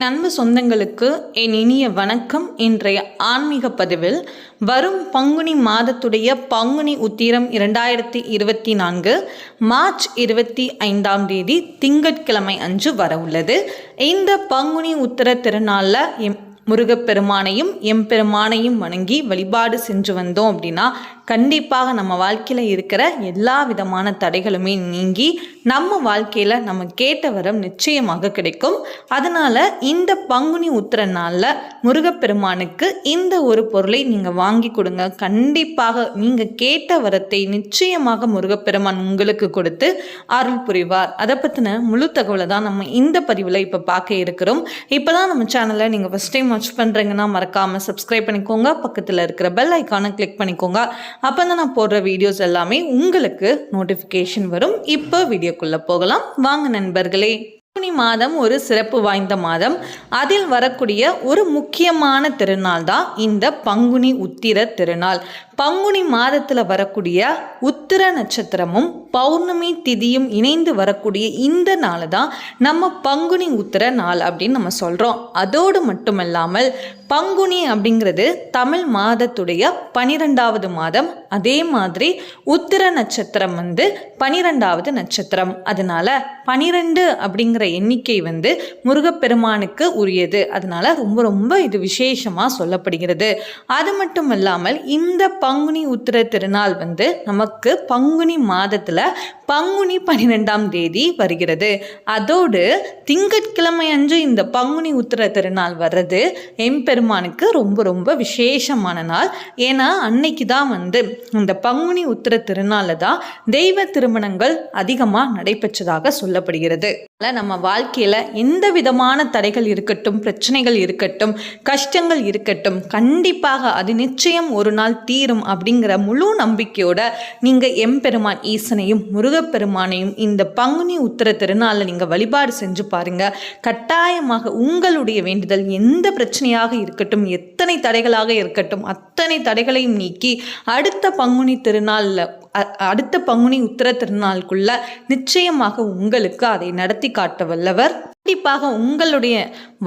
நண்பு சொந்தங்களுக்கு என் இனிய வணக்கம். இன்றைய ஆன்மீக பதிவில் வரும் பங்குனி மாதத்துடைய பங்குனி உத்திரம் இரண்டாயிரத்தி இருபத்தி நான்கு மார்ச் இருபத்தி ஐந்தாம் தேதி திங்கட்கிழமை அன்று வர உள்ளது. இந்த பங்குனி உத்திர திருநாளில் எம் முருகப்பெருமானையும் எம்பெருமானையும் வணங்கி வழிபாடு சென்று வந்தோம் அப்படின்னா கண்டிப்பாக நம்ம வாழ்க்கையில் இருக்கிற எல்லா விதமான தடைகளுமே நீங்கி நம்ம வாழ்க்கையில் நம்ம கேட்ட வரம் நிச்சயமாக கிடைக்கும். அதனால் இந்த பங்குனி உத்திர நாளில் முருகப்பெருமானுக்கு இந்த ஒரு பொருளை நீங்கள் வாங்கி கொடுங்க. கண்டிப்பாக நீங்கள் கேட்ட வரத்தை நிச்சயமாக முருகப்பெருமான் உங்களுக்கு கொடுத்து அருள் புரிவார். அதை பற்றின முழு தகவலை தான் நம்ம இந்த பதிவில் இப்போ பார்க்க இருக்கிறோம். இப்போ தான் நம்ம சேனலை நீங்கள் ஃபஸ்ட் டைம் வாட்ச் பண்ணுறீங்கன்னா மறக்காமல் சப்ஸ்கிரைப் பண்ணிக்கோங்க. பக்கத்தில் இருக்கிற பெல் ஐக்கானை கிளிக் பண்ணிக்கோங்க. அப்போ தான் நான் போடுற வீடியோஸ் எல்லாமே உங்களுக்கு நோட்டிஃபிகேஷன் வரும். இப்போ வீடியோக்குள்ளே போகலாம். வாங்க நண்பர்களே. பங்குனி மாதம் ஒரு சிறப்பு வாய்ந்த மாதம். அதில் வரக்கூடிய ஒரு முக்கியமான திருநாள் தான் இந்த பங்குனி உத்திர திருநாள். பங்குனி மாதத்தில் வரக்கூடிய உத்திர நட்சத்திரமும் பௌர்ணமி திதியும் இணைந்து வரக்கூடிய இந்த நாள் தான் நம்ம பங்குனி உத்திர நாள் அப்படின்னு நம்ம சொல்கிறோம் அதோடு மட்டுமல்லாமல் பங்குனி அப்படிங்கிறது தமிழ் மாதத்துடைய பனிரெண்டாவது மாதம். அதே மாதிரி உத்திர நட்சத்திரம் வந்து பனிரெண்டாவது நட்சத்திரம். அதனால பனிரெண்டு அப்படிங்கிற எண்ணிக்கை வந்து முருகப்பெருமானுக்கு உரியது. அதனால ரொம்ப ரொம்ப இது விசேஷமாக சொல்லப்படுகிறது. அது மட்டும் இல்லாமல் இந்த பங்குனி உத்திர திருநாள் வந்து நமக்கு பங்குனி மாதத்தில் பங்குனி பன்னிரெண்டாம் தேதி வருகிறது. அதோடு திங்கட்கிழமை அன்று இந்த பங்குனி உத்திர திருநாள் வர்றது எம்பெருமானுக்கு ரொம்ப ரொம்ப விசேஷமான நாள். ஏன்னா அன்னைக்கு தான் வந்து இந்த பங்குனி உத்திர திருநாளில் தான் தெய்வ திருமணங்கள் அதிகமாக நடைபெற்றதாக சொல்லப்படுகிறது. அதனால் நம்ம வாழ்க்கையில் எந்த விதமான தடைகள் இருக்கட்டும் பிரச்சனைகள் இருக்கட்டும் கஷ்டங்கள் இருக்கட்டும் கண்டிப்பாக அது நிச்சயம் ஒரு நாள் தீரும் அப்படிங்கிற முழு நம்பிக்கையோட நீங்கள் எம்பெருமான் ஈசனையும் முருகப்பெருமானையும் இந்த பங்குனி உத்திர திருநாளில் நீங்கள் வழிபாடு செஞ்சு பாருங்க. கட்டாயமாக உங்களுடைய வேண்டுதல் எந்த பிரச்சனையாக இருக்கட்டும் எத்தனை தடைகளாக இருக்கட்டும் அத்தனை தடைகளையும் நீக்கி அடுத்த பங்குனி திருநாளில் அடுத்த பங்குனி உத்தர திருநாளுக்குள்ள நிச்சயமாக உங்களுக்கு அதை நடத்தி காட்ட வல்லவர். கண்டிப்பாக உங்களுடைய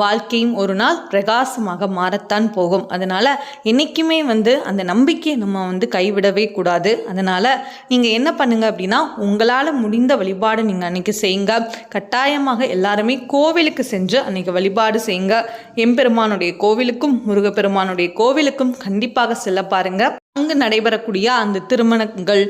வாழ்க்கையும் ஒரு நாள் பிரகாசமாக மாறத்தான் போகும். அதனால் என்றைக்குமே வந்து அந்த நம்பிக்கையை நம்ம வந்து கைவிடவே கூடாது. அதனால் நீங்கள் என்ன பண்ணுங்கள் அப்படின்னா உங்களால் முடிந்த வழிபாடு நீங்கள் அன்றைக்கி செய்யுங்க. கட்டாயமாக எல்லாருமே கோவிலுக்கு சென்று அன்றைக்கி வழிபாடு செய்யுங்க. எம்பெருமானுடைய கோவிலுக்கும் முருகப்பெருமானுடைய கோவிலுக்கும் கண்டிப்பாக செல்ல பாருங்கள் அங்கு நடைபெறக்கூடிய அந்த திருமணங்கள்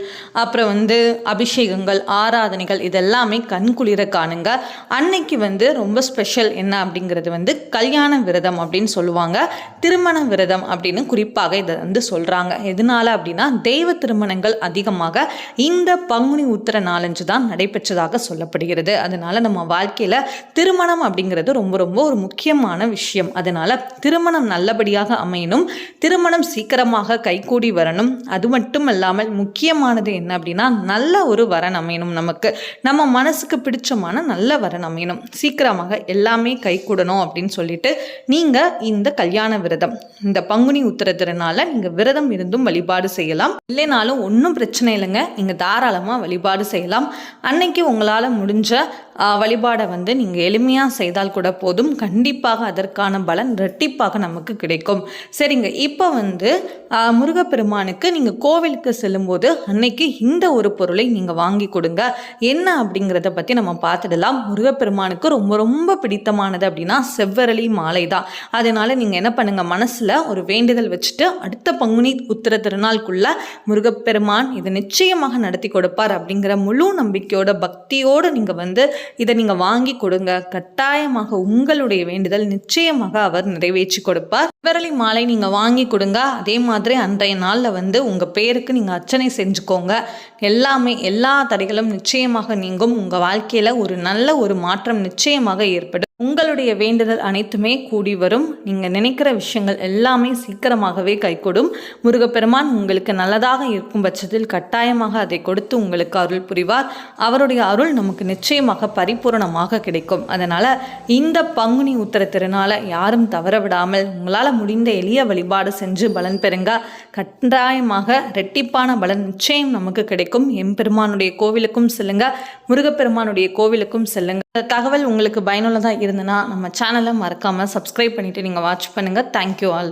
அப்புறம் வந்து அபிஷேகங்கள் ஆராதனைகள் இதெல்லாமே கண்குளிர காணுங்க. அன்னைக்கு வந்து ரொம்ப ஸ்பெஷல் என்ன அப்படிங்கிறது வந்து கல்யாண விரதம் அப்படின்னு சொல்லுவாங்க. திருமண விரதம் அப்படின்னு குறிப்பாக இதை வந்து சொல்கிறாங்க எதனால அப்படின்னா தெய்வ திருமணங்கள் அதிகமாக இந்த பங்குனி உத்திர நாலஞ்சு தான் நடைபெற்றதாக சொல்லப்படுகிறது. அதனால நம்ம வாழ்க்கையில் திருமணம் அப்படிங்கிறது ரொம்ப ரொம்ப ஒரு முக்கியமான விஷயம். அதனால திருமணம் நல்லபடியாக அமையணும். திருமணம் சீக்கிரமாக கைகூடி வரணும். அது மட்டும் இல்லாமல் முக்கியமானது என்ன அப்படின்னா நல்ல ஒரு வரன் அமையணும் நமக்கு. நம்ம மனசுக்கு பிடிச்சமான நல்ல வரன் அமையணும். சீக்கிரமாக எல்லாமே கைகூடணும் அப்படின்னு சொல்லிட்டு நீங்கள் இந்த கல்யாண விரதம் இந்த பங்குனி உத்திர திருநாள நீங்கள் விரதம் இருந்தும் வழிபாடு செய்யலாம். இல்லைனாலும் ஒன்றும் பிரச்சனை இல்லைங்க. நீங்கள் தாராளமாக வழிபாடு செய்யலாம். அன்னைக்கு உங்களால் முடிஞ்ச வழிபாடை வந்து நீங்கள் எளிமையாக செய்தால் கூட போதும். கண்டிப்பாக அதற்கான பலன் ரெட்டிப்பாக நமக்கு கிடைக்கும். சரிங்க. இப்போ வந்து முருகப்பெருமானுக்கு நீங்கள் கோவிலுக்கு செல்லும்போது அன்னைக்கு இந்த ஒரு பொருளை நீங்கள் வாங்கி கொடுங்க. என்ன அப்படிங்கிறத பற்றி நம்ம பார்த்துடலாம். முருகப்பெருமானுக்கு ரொம்ப ரொம்ப பிடித்தமானது அப்படின்னா செவ்வரளி மாலை தான். அதனால் நீங்கள் என்ன பண்ணுங்கள் மனசில் ஒரு வேண்டுதல் வச்சுட்டு அடுத்த பங்குனி உத்திர திருநாளுக்குள்ள முருகப்பெருமான் இதை நிச்சயமாக நடத்தி கொடுப்பார் அப்படிங்கிற முழு நம்பிக்கையோட பக்தியோடு நீங்கள் வந்து இதை நீங்கள் வாங்கி கொடுங்க. கட்டாயமாக உங்களுடைய வேண்டுதல் நிச்சயமாக அவர் நிறைவேற்றி கொடுப்பார். விரலி மாலை நீங்கள் வாங்கி கொடுங்க. அதே மாதிரி அன்றைய நாளில் வந்து உங்கள் பேருக்கு நீங்கள் அர்ச்சனை செஞ்சுக்கோங்க. எல்லாமே எல்லா தடைகளும் நிச்சயமாக நீங்கும். உங்கள் வாழ்க்கையில் ஒரு நல்ல ஒரு மாற்றம் நிச்சயமாக ஏற்படும். உங்களுடைய வேண்டுதல் அனைத்துமே கூடி வரும். நீங்கள் நினைக்கிற விஷயங்கள் எல்லாமே சீக்கிரமாகவே கைகூடும். முருகப்பெருமான் உங்களுக்கு நல்லதாக இருக்கும் பட்சத்தில் கட்டாயமாக அதை கொடுத்து உங்களுக்கு அருள் புரிவார். அவருடைய அருள் நமக்கு நிச்சயமாக பரிபூரணமாக கிடைக்கும். அதனால் இந்த பங்குனி உத்தர திருநாளை யாரும் தவற விடாமல் உங்களால் முடிந்த எளிய வழிபாடு செஞ்சு பலன் பெறுங்க. கட்டாயமாக ரெட்டிப்பான பலன் நிச்சயம் நமக்கு கிடைக்கும். எம்பெருமானுடைய கோவிலுக்கும் செல்லுங்க. முருகப்பெருமானுடைய கோவிலுக்கும் செல்லுங்க. தகவல் உங்களுக்கு பயனுள்ளதாக இருந்ததுன்னா நம்ம சேனலை மறக்காமல் சப்ஸ்கிரைப் பண்ணிவிட்டு நீங்கள் வாட்ச் பண்ணுங்கள் தேங்க்யூ ஆல்